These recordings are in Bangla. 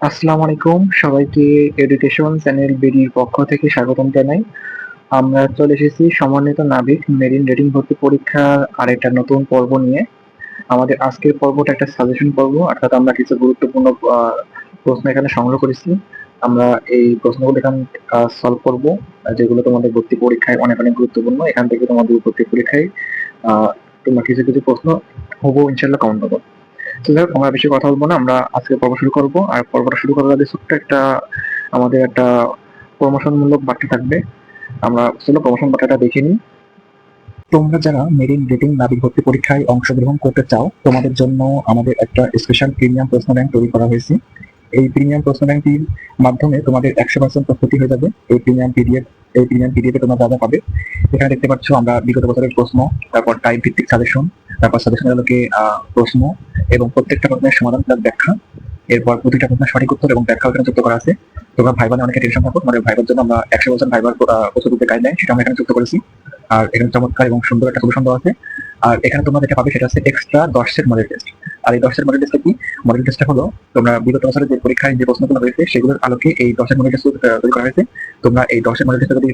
আসসালামু আলাইকুম, সবাইকে এডুকেশন চ্যানেল বিডির পক্ষ থেকে স্বাগতম জানাই। আমরা চলে এসেছি সমন্বিত নাবিক মেরিন রেটিং ভর্তি পরীক্ষার আরেকটা নতুন পর্ব নিয়ে। আমাদের আজকের পর্বটা একটা সাজেশন পর্ব, অর্থাৎ আমরা কিছু গুরুত্বপূর্ণ প্রশ্ন এখানে সংগ্রহ করেছি। আমরা এই প্রশ্নগুলো এখানে সলভ করব, যেগুলো তোমাদের ভর্তি পরীক্ষায় অনেক অনেক গুরুত্বপূর্ণ। এখান থেকে তোমাদের ভর্তি পরীক্ষায় তোমরা কিছু কিছু প্রশ্ন হব ইনশাল্লাহ কমন পাবো। তো যাই হোক, আমরা বেশি কথা বলব না। আমরা আজকে পর্ব শুরু করব। আর পর্বটা শুরু করার আগে ছোট্ট একটা, আমাদের একটা প্রমোশনমূলক বার্তা থাকবে। আমরা চলো প্রমোশন বার্তাটা দেখে নিই। তোমরা যারা মেরিন ডেটিং নাবিক ভর্তি পরীক্ষায় অংশগ্রহণ করতে চাও, তোমাদের জন্য আমাদের একটা স্পেশাল প্রিমিয়াম প্রশ্ন ব্যাংক তৈরি করা হয়েছে। এই প্রিমিয়াম প্রশ্ন ব্যাংকটির মাধ্যমে তোমাদের একশো পার্সেন্ট প্রস্তুতি হয়ে যাবে। এই প্রিমিয়াম পিডিএফ এই প্রিমিয়াম পিডিএফে তোমরা যা পাবে, এখানে দেখতে পাচ্ছ আমরা বিগত বছরের প্রশ্ন, তারপর টাইপ ভিত্তিক সাজেশন তারপর সাজেশনের আলোকে প্রশ্ন এবং প্রত্যেকটা প্রশ্নের সমাধান তার ব্যাখ্যা। এরপর প্রতিটা প্রশ্নের সঠিক উত্তর এবং ব্যাখ্যা এখানে যুক্ত করা আছে। তোমরা ভাইবানে অনেকে টেনশন থাকো, তোমাদের ভাইবার জন্য আমরা একশো বছর ভাইবার প্রস্তুতিতে গাইডলাইন সেটা আমরা এখানে যুক্ত করেছি। আর এখানে চমৎকার এবং সুন্দর একটা সলিউশন দেওয়া আছে। আর এখানে তোমরা যেটা পাবে সেটা হচ্ছে এক্সট্রা দশ সেট মডেল টেস্ট আর এই দশ সেট মডেল টেস্টটা কি? মডেল টেস্টটা হলো, তোমরা বিগত বছরের যে পরীক্ষায় যে প্রশ্নগুলো হয়েছে সেগুলোর আলোকে এই দশের মডেল টেস্ট তৈরি করা হয়েছে। তোমরা এই দশের মডেল টেস্টে যদি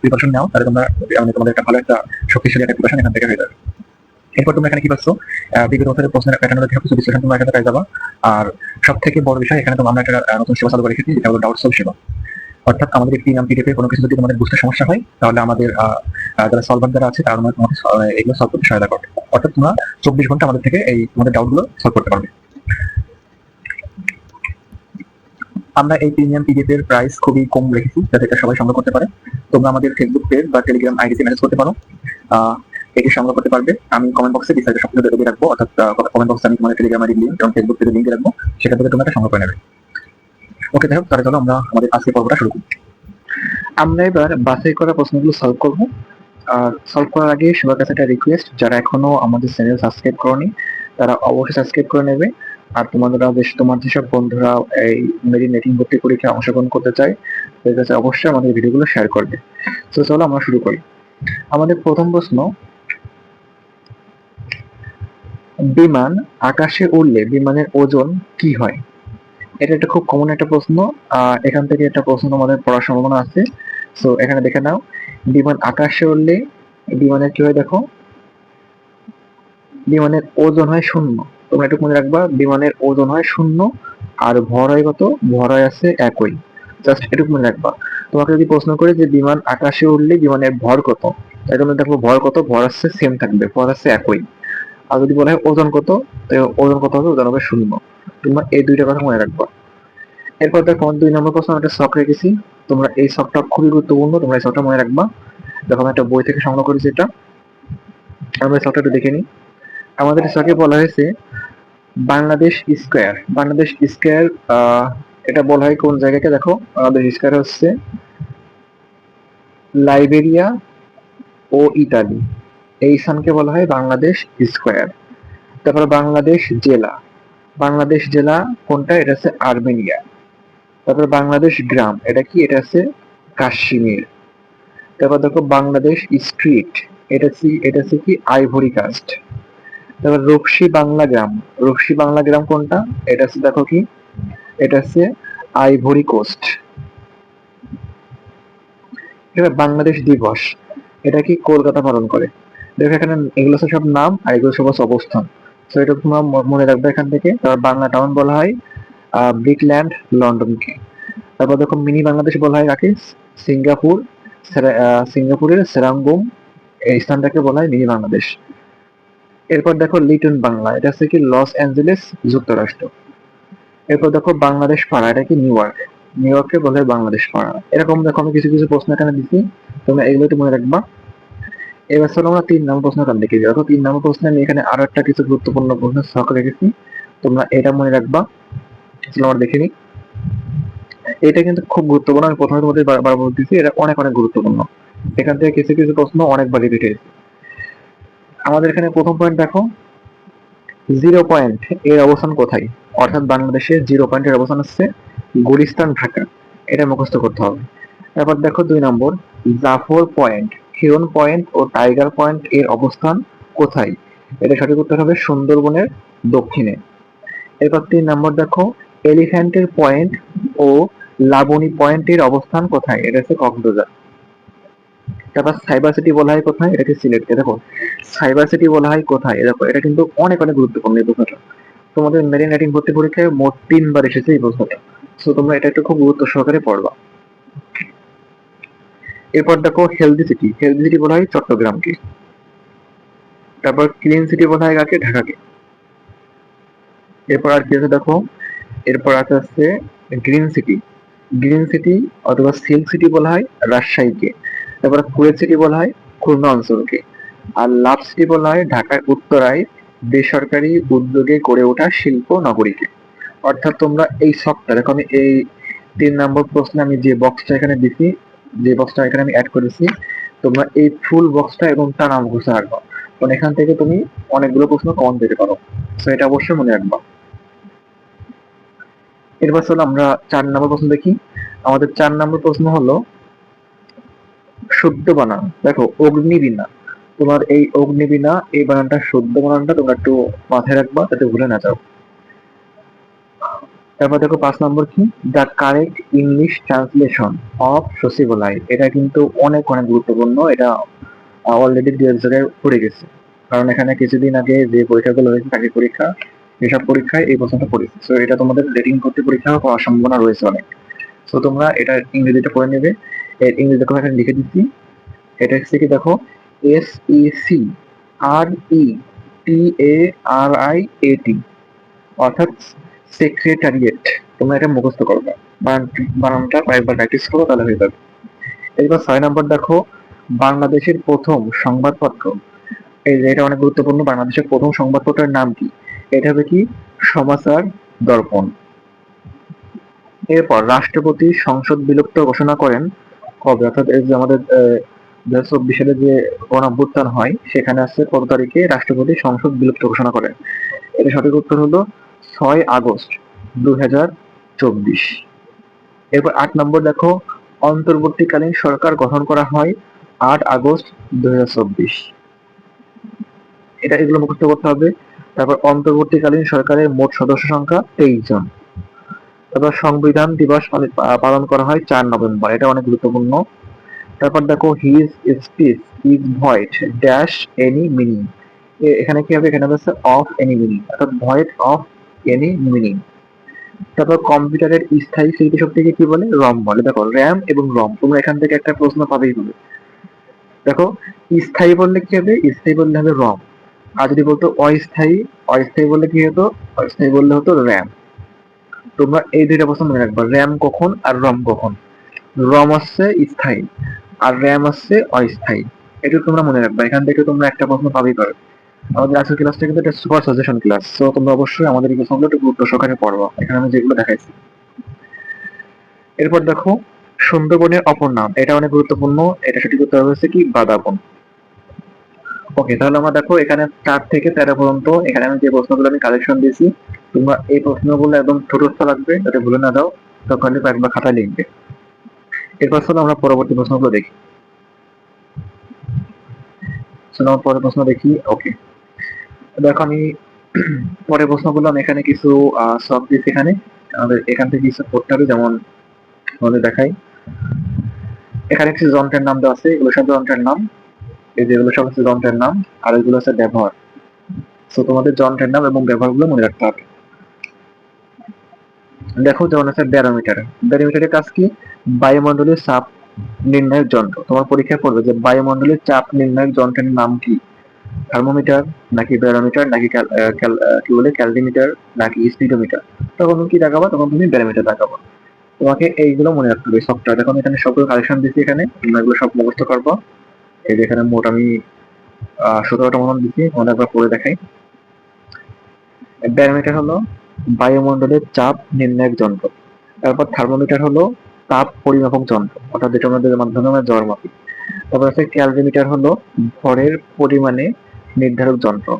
প্রিপারেশন নাও, তাহলে তোমরা মানে তোমাদের একটা ভালো একটা শক্তিশালী একটা প্রিপারেশন এখান থেকে হয়ে যাবে। এরপর তোমরা এখানে কি পাচ্ছ? বিগত বছরের প্রশ্নের প্যাটার্নের দেখে কিছু বিশ্লেষণ তোমরা এখানে পেয়ে যাবা। আর সব থেকে বড় বিষয়, এখানে তোমরা আমরা একটা নতুন সেবা চালু করে রেখেছি যেটা হলো ডাউট সলভ সেবা। অর্থাৎ আমাদের একটি নাম পিডিএফে কোনো কিছু যদি তোমাদের বুঝতে সমস্যা হয়, তাহলে আমাদের যারা সলভার যারা আছে, তারা তোমাকে এগুলো সলভ করতে সহায়তা করবে। অর্থাৎ তোমরা চব্বিশ ঘণ্টা আমাদের থেকে এই তোমাদের ডাউটগুলো সলভ করতে পারবে। আমরা এই প্রিমিয়াম পিডিএফ এর প্রাইস খুবই কম রেখেছি, যাতে এটা সবাই সংগ্রহ করতে পারে। তোমরা আমাদের ফেসবুক পেজ বা টেলিগ্রাম আইডিতে মেসেজ করতে পারো। এটি সংগ্রহ করতে পারবে। আমি কমেন্ট বক্সে বিস্তারিত সব কিছু দিয়ে রাখব, অর্থাৎ কমেন্ট বক্সে আমি তোমাদের টেলিগ্রাম আইডি লিঙ্ক এবং ফেসবুক পেজের লিঙ্ক রাখব সেখান থেকে তোমরা সংগ্রহ করে নেবে। ওকে হোক তাহলে চলো আমরা আমাদের আজকের পর্বটা শুরু করি আমরা এবার বাছাই করা প্রশ্নগুলো সলভ করব। আর সলভ করার আগে সবার কাছে একটা রিকোয়েস্ট যারা এখনও আমাদের চ্যানেল সাবস্ক্রাইব করনি, তারা অবশ্যই সাবস্ক্রাইব করে নেবে। আর তোমাদের দেশ তোমার যেসব বন্ধুরা এই মেরিন নেটিং ভর্তি পরীক্ষায় অংশগ্রহণ করতে চায়, তাদের কাছে অবশ্যই আমাদের ভিডিওগুলো শেয়ার করবে। তো চলো আমরা শুরু করি। আমাদের প্রথম প্রশ্ন, বিমান আকাশে উড়লে বিমানের ওজন কি হয়? এটা একটা খুব কমন একটা প্রশ্ন। এখান থেকে একটা প্রশ্ন আমাদের পড়ার সম্ভাবনা আছে। সো এখানে দেখে নাও। বিমান আকাশে উঠলে বিমানের কি হয় দেখো? বিমানের ওজন হয় শূন্য। তোমরা একটু মনে রাখবা, বিমানের ওজন হয় শূন্য আর ভর হয় কত? ভর হয় আছে একই। জাস্ট এটুকু মনে রাখবা। তোমাকে যদি প্রশ্ন করে যে বিমান আকাশে উঠলে বিমানের ভর কত? তাই তোমরা দেখো ভর কত? ভর আসছে সেম থাকবে, ভর আসছে একই। আর যদি বলা হয় ওজন কত? ওজন কত হবে? ওজন হবে শূন্য। তোমরা এই দুইটা কথা মনে রাখবা। এরপর দেখো দুই নম্বর প্রশ্ন একটা শখ রেখেছি। তোমরা এই শখটা খুবই গুরুত্বপূর্ণ, তোমরা এই শখটা মনে রাখবা। দেখো একটা বই থেকে সংগ্রহ করেছি এটা। আমরা এই শখটা একটু দেখে নিই। আমাদের শখে বলা হয়েছে, বাংলাদেশ স্কোয়ার। বাংলাদেশ স্কোয়ার এটা বলা হয় কোন জায়গাকে? দেখো বাংলাদেশ স্কোয়ার হচ্ছে লাইবেরিয়া ও ইতালি। এই স্থানকে বলা হয় বাংলাদেশ স্কোয়ার। তারপরে বাংলাদেশ জেলা। বাংলাদেশ জেলা কোনটা? এটা হচ্ছে আর্মেনিয়া। তারপর বাংলাদেশ গ্রাম, এটা কি? এটা হচ্ছে কাশ্মীর। তারপর দেখো বাংলাদেশ স্ট্রিট এটা এটা হচ্ছে কি? আইভরি কাস্ট তারপর রক্সি বাংলা গ্রাম, রক্সি বাংলা গ্রাম কোনটা? এটা হচ্ছে দেখো কি? এটা হচ্ছে আইভরি কোস্ট এবার বাংলাদেশ দিবস, এটা কি কলকাতা পালন করে? দেখো এখানে এগুলো সব নাম আর এগুলো সব অবস্থান। তো এটা তোমরা মনে রাখবে এখান থেকে। তারপর বাংলা টাউন বলা হয় ব্রিকল্যান্ড লন্ডনকে তারপর দেখো মিনি বাংলাদেশ বলা হয় কাকে? সিঙ্গাপুর সিঙ্গাপুরের সেরাঙ্গুম এই স্থানটাকে বলা হয় মিনি বাংলাদেশ এরপর দেখো লিটন বাংলা এটা হচ্ছে কি লস অ্যাঞ্জেলেস যুক্তরাষ্ট্র। এরপর দেখো বাংলাদেশ পাড়া, এটা কি নিউ ইয়র্ক নিউ ইয়র্কে বলে বাংলাদেশ পাড়া। এরকম দেখো আমি কিছু কিছু প্রশ্ন এখানে দিচ্ছি, তোমরা এগুলো একটু মনে রাখবা। এবার চলো আমরা তিন নম্বর প্রশ্ন কান দেখে যাই। দেখো তিন নম্বর প্রশ্নে আমি এখানে আরও একটা কিছু গুরুত্বপূর্ণ প্রশ্ন শখ রেখেছি। তোমরা এটা মনে রাখবা। চলো আমরা দেখে নিই। এটা কিন্তু খুব গুরুত্বপূর্ণ। আমি প্রথমে তোমাদের বার- বারবার বলতেছি এটা অনেক অনেক গুরুত্বপূর্ণ। এখান থেকে কিছু কিছু প্রশ্ন অনেকবার রিপিট হয়েছে আমাদের এখানে প্রথম পয়েন্ট দেখো। জিরো পয়েন্ট এর অবস্থান কোথায়? অর্থাৎ বাংলাদেশে জিরো পয়েন্টের অবস্থান হচ্ছে গুলিস্তান, ঢাকা। এটা মুখস্থ করতে হবে। তারপর দেখো দুই নম্বর, জাফর পয়েন্ট হিরন পয়েন্ট ও টাইগার পয়েন্ট এর অবস্থান কোথায়? এটা সঠিক উত্তর হবে সুন্দরবনের দক্ষিণে। এরপর তিন নম্বর দেখো, এলিফ্যান্টের পয়েন্ট ও লাবণী পয়েন্টের অবস্থান কোথায়? এটা হচ্ছে কক্সবাজার। তারপর সাইবার সিটি বলা হয় কোথায়? এটাকে সিলেক্ট দেখো, সাইবার সিটি বলা হয় কোথায়? দেখো, এটা কিন্তু অনেক অনেক গুরুত্বপূর্ণ এই প্রশ্নটা। তোমাদের মেরিন রাইটিং ভর্তি পরীক্ষায় মোট তিনবার এসেছে এই প্রশ্নটা। সো তোমরা এটা একটু খুব গুরুত্ব সহকারে পড়বা। এরপর দেখো হেলদি সিটি হেলদি সিটি বলা হয় চট্টগ্রামকে। তারপর ক্লিন সিটি বলা হয় কাকে? ঢাকাকে। এরপর আর কি আছে দেখো? এরপর আছে হচ্ছে গ্রিন সিটি গ্রিন সিটি অথবা সিল্ক সিটি বলা হয় রাজশাহীকে। তারপর কুয়েত সিটি বলা হয় খুলনা অঞ্চলকে। আর লাভ সিটি বলা হয় ঢাকার উত্তরায় বেসরকারি উদ্যোগে গড়ে ওঠা শিল্প নগরীকে। অর্থাৎ তোমরা এই সবটা দেখো আমি এই তিন নম্বর প্রশ্নে আমি যে বক্সটা এখানে দিছি যে বক্সটা এখানে আমি অ্যাড করেছি, তোমরা এই ফুল বক্সটা এবং তার নাম ঘুষে রাখবা। কারণ এখান থেকে তুমি অনেকগুলো প্রশ্ন কমন পেতে পারো। তো এটা অবশ্যই মনে রাখবা। এরপর চলো আমরা চার নম্বর প্রশ্ন দেখি। আমাদের চার নম্বর প্রশ্ন হলো, শুদ্ধ বানান। দেখো, অগ্নিবীণা। তোমার এই অগ্নিবীণা, এই বানানটা শুদ্ধ বানানটা তোমরা একটু মাথায় রাখবা, যাতে ভুলে না যাও। তারপর দেখো পাঁচ নম্বর কি? The correct English translation of সচিবালয় এটা কিন্তু অনেক অনেক গুরুত্বপূর্ণ। এটা অলরেডি দু জায়গায় পড়ে গেছে। কারণ এখানে কিছুদিন আগে যে পরীক্ষাগুলো হয়েছে চাকরি পরীক্ষা, এসব পরীক্ষায় এই প্রশ্নটা পড়েছে। সো এটা তোমাদের রেটিং করতে পরীক্ষা পাওয়ার সম্ভাবনা রয়েছে অনেক। সো তোমরা এটা ইংরেজিটা পড়ে নেবে। এর ইংরেজি দেখো এখানে লিখে দিচ্ছি। এটা হচ্ছে কি দেখো? S E C R E T A R I A T অর্থাৎ সেক্রেটারিয়েট তোমরা এটা মুখস্থ করবে বানানটা কয়েকবার প্র্যাকটিস করো, তাহলে হয়ে যাবে। এবার ছয় নম্বর দেখো, বাংলাদেশের প্রথম সংবাদপত্র। এই এটা অনেক গুরুত্বপূর্ণ, বাংলাদেশের প্রথম সংবাদপত্রের নাম কি? এটা হবে কি? সমাচার দর্পণ। এরপর রাষ্ট্রপতি সংসদ বিলুপ্ত ঘোষণা করেন। কবে? অর্থাৎ এই যে আমাদের দু হাজার চব্বিশ সালে যে গণঅভ্যুত্থান হয়, সেখানে আসছে কত তারিখে? রাষ্ট্রপতি সংসদ বিলুপ্ত ঘোষণা করেন। এটা সঠিক উত্তর হলো ছয় আগস্ট দু হাজার চব্বিশ। এরপর আট নম্বর দেখো, অন্তর্বর্তীকালীন সরকার গঠন করা হয় আট আগস্ট দু হাজার চব্বিশ। এটা এগুলো মুখস্থ করতে হবে। তারপর অন্তর্বর্তীকালীন সরকারের মোট সদস্য সংখ্যা তেইশ জন। তারপর সংবিধান দিবস পালন করা হয় চার নভেম্বর, এটা অনেক গুরুত্বপূর্ণ। তারপর দেখো his speech is void dash any meaning এখানে কি হবে? এখানে হচ্ছে অফ এনি মিনিং অর্থাৎ ভয়েড অফ এনি মিনিং তারপর কম্পিউটারের স্থায়ী স্মৃতিশক্তিকে কি বলে? রম বলে। দেখো, র্যাম এবং রম, তোমরা এখান থেকে একটা প্রশ্ন পাবেই হবে দেখো, স্থায়ী বললে কি হবে? স্থায়ী বললে হবে রম। আর যদি বলতো অস্থায়ী অস্থায়ী বললে কি হতো? অস্থায়ী বললে হতো র্যাম। তোমরা এই দুইটা প্রশ্ন মনে রাখবা, র্যাম কখন আর রম কখন? রম হচ্ছে স্থায়ী, আর র্যাম হচ্ছে অস্থায়ী। এটা তোমরা মনে রাখবা, এখান থেকে তোমরা একটা প্রশ্ন পাবেই পারো। আমাদের আজকের ক্লাসটা কিন্তু একটা সুপার সাজেশন ক্লাস তো তোমরা অবশ্যই আমাদের এই প্রশ্নগুলো একটু গুরুত্ব সহকারে পড়বা এখানে আমি যেগুলো দেখাইছি। এরপর দেখো, সুন্দরবনের অপর নাম। এটা অনেক গুরুত্বপূর্ণ। এটা সঠিক উত্তর হচ্ছে কি? বাদাবন। ওকে তাহলে আমরা দেখো, এখানে চার থেকে তেরো পর্যন্ত, এখানে আমি যে প্রশ্নগুলো আমি কালেকশন দিয়েছি, তোমরা এই প্রশ্নগুলো একদম ছোটস্থ লাগবে যাতে ভুলে না দাও তখন একবার খাতা লিখবে। এরপর চলো আমরা পরবর্তী প্রশ্নগুলো দেখি। চলো পরের প্রশ্ন দেখি। ওকে দেখো আমি পরে প্রশ্ন করলাম এখানে কিছু সব দিয়েছি এখানে। আমাদের এখান থেকে কিছু করতে হবে, যেমন আমাদের দেখাই। এখানে কিছু যন্ত্রের নাম দেওয়া আছে, এগুলো সব যন্ত্রের নাম। এই যেগুলো সব হচ্ছে যন্ত্রের নাম, আর এগুলো হচ্ছে ব্যবহার। তো তোমাদের যন্ত্রের নাম এবং ব্যবহারগুলো মনে রাখতে হবে। দেখো, যেমন আছে ব্যারোমিটার। ব্যারোমিটারের কাজ কি? বায়ুমণ্ডলের চাপ নির্ণায়ক যন্ত্র। তোমার পরীক্ষায় পড়বে যে বায়ুমণ্ডলের চাপ নির্ণায়ক যন্ত্রের নাম কি? থার্মোমিটার নাকি ব্যারোমিটার নাকি কি বলে ক্যালরিমিটার নাকি স্পিডোমিটার তখন কি দেখাবো? তখন তুমি ব্যারোমিটার দেখাবো। তোমাকে এইগুলো মনে রাখতে হবে সফটওয়্যার দেখো এখানে সবগুলো কালেকশন দিচ্ছি এখানে। তোমরা এগুলো সব মুখস্থ করব। এই যে এখানে মোট আমি সতেরোটা মতন দিচ্ছি তোমাদের একবার পড়ে দেখাই। ব্যারোমিটার হলো বায়ুমণ্ডলের চাপ নির্ণায়ক যন্ত্র। তারপর থার্মোমিটার হলো তাপ পরিমাপক যন্ত্র। অর্থাৎ যেটা আমাদের মাধ্যমে আমরা জ্বর মাপি তারপর আছে ক্যালরিমিটার হলো ভরের পরিমাণে নির্ধারক যন্ত্র।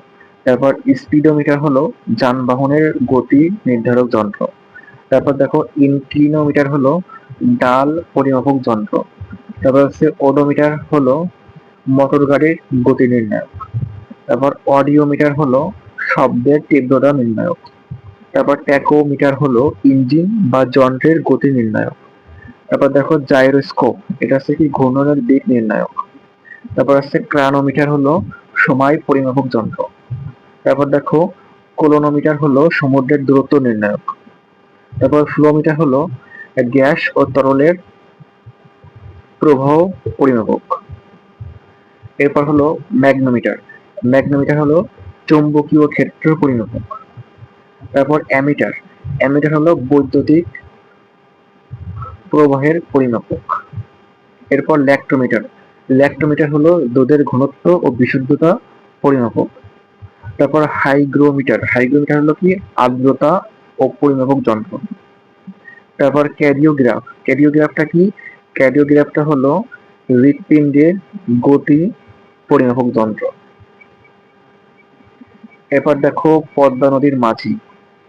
তারপর স্পিডোমিটার হলো যানবাহনের গতি নির্ধারক যন্ত্র। তারপর দেখো ইনক্লিনোমিটার হলো ডাল পরিমাপক যন্ত্র। তারপর হচ্ছে ওডোমিটার হলো মোটর গাড়ির গতি নির্ণায়ক। তারপর অডিওমিটার হলো শব্দের তীব্রতা নির্ণায়ক। তারপর ট্যাকোমিটার হলো ইঞ্জিন বা যন্ত্রের গতি নির্ণায়ক। তারপর দেখো জাইরোস্কোপ এটা হচ্ছে কি ঘূর্ণনের দিক নির্ণায়ক। তারপর আছে ক্রানোমিটার হলো সময় পরিমাপক যন্ত্র। তারপর দেখো, কোলোনোমিটার হলো সমুদ্রের দূরত্ব নির্ণায়ক। তারপর ফ্লোমিটার হলো গ্যাস ও তরলের প্রবাহ পরিমাপক। এরপর হলো ম্যাগনোমিটার। ম্যাগনোমিটার হলো চৌম্বকীয় ক্ষেত্র পরিমাপক। তারপর অ্যামিটার। অ্যামিটার হলো বৈদ্যুতিক প্রবাহের পরিমাপক। এরপর ল্যাক্টোমিটার। ল্যাক্টোমিটার হলো দুধের ঘনত্ব ও বিশুদ্ধতা পরিমাপক তারপর হাইগ্রোমিটার। হাইগ্রোমিটার হলো কি? আর্দ্রতা ও পরিমাপক যন্ত্র। তারপর ক্যারিওগ্রাফ। ক্যারিওগ্রাফটা কি? ক্যারিওগ্রাফটা হলো হৃৎপিণ্ডের গতি পরিমাপক যন্ত্র। এরপর দেখো পদ্মা নদীর মাঝি।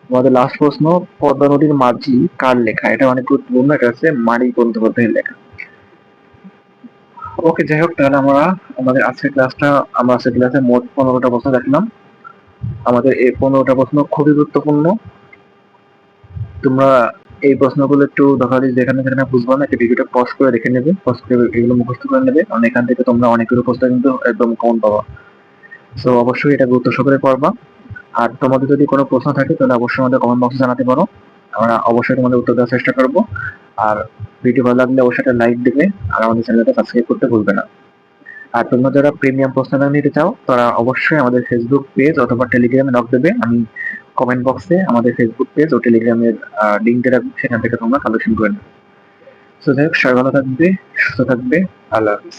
আমাদের লাস্ট প্রশ্ন, পদ্মা নদীর মাঝি কার লেখা? এটা অনেক গুরুত্বপূর্ণ, এটা হচ্ছে মানিক বন্দ্যোপাধ্যায়ের লেখা। ওকে, যাই হোক, তাহলে আমরা আমাদের আজকের ক্লাসটা আমরা আজকের ক্লাসে মোট পনেরোটা প্রশ্ন দেখলাম। আমাদের এই পনেরোটা প্রশ্ন খুবই গুরুত্বপূর্ণ। তোমরা এই প্রশ্নগুলো একটু দেখা যায় যেখানে যেখানে বুঝব না, একটা ভিডিওটা পজ করে দেখে নেবে পজ করে এগুলো মুখস্থ করে নেবে। কারণ এখান থেকে তোমরা অনেকগুলো প্রশ্ন কিন্তু একদম কমন পাবা। সো অবশ্যই এটা গুরুত্ব সহকারে পড়বা। আর তোমাদের যদি কোনো প্রশ্ন থাকে, তাহলে অবশ্যই আমাদের কমেন্ট বক্সে জানাতে পারো। আমরা অবশ্যই তোমাদের উত্তর দেওয়ার চেষ্টা করব। আর ভিডিও ভালো লাগলে অবশ্যই একটা লাইক দেবে, আর আমাদের চ্যানেলটা সাবস্ক্রাইব করতে ভুলবে না। আর তোমরা যারা প্রিমিয়াম প্রশ্ন নিতে চাও, তারা অবশ্যই আমাদের ফেসবুক পেজ অথবা টেলিগ্রামে নক দেবে। আমি কমেন্ট বক্সে আমাদের ফেসবুক পেজ ও টেলিগ্রামের লিঙ্ক দিয়ে রাখব, সেখান থেকে তোমরা কালেকশন করে নেবে সো যাই হোক, সবাই ভালো থাকবে, সুস্থ থাকবে, আল্লাহ হাফিজ।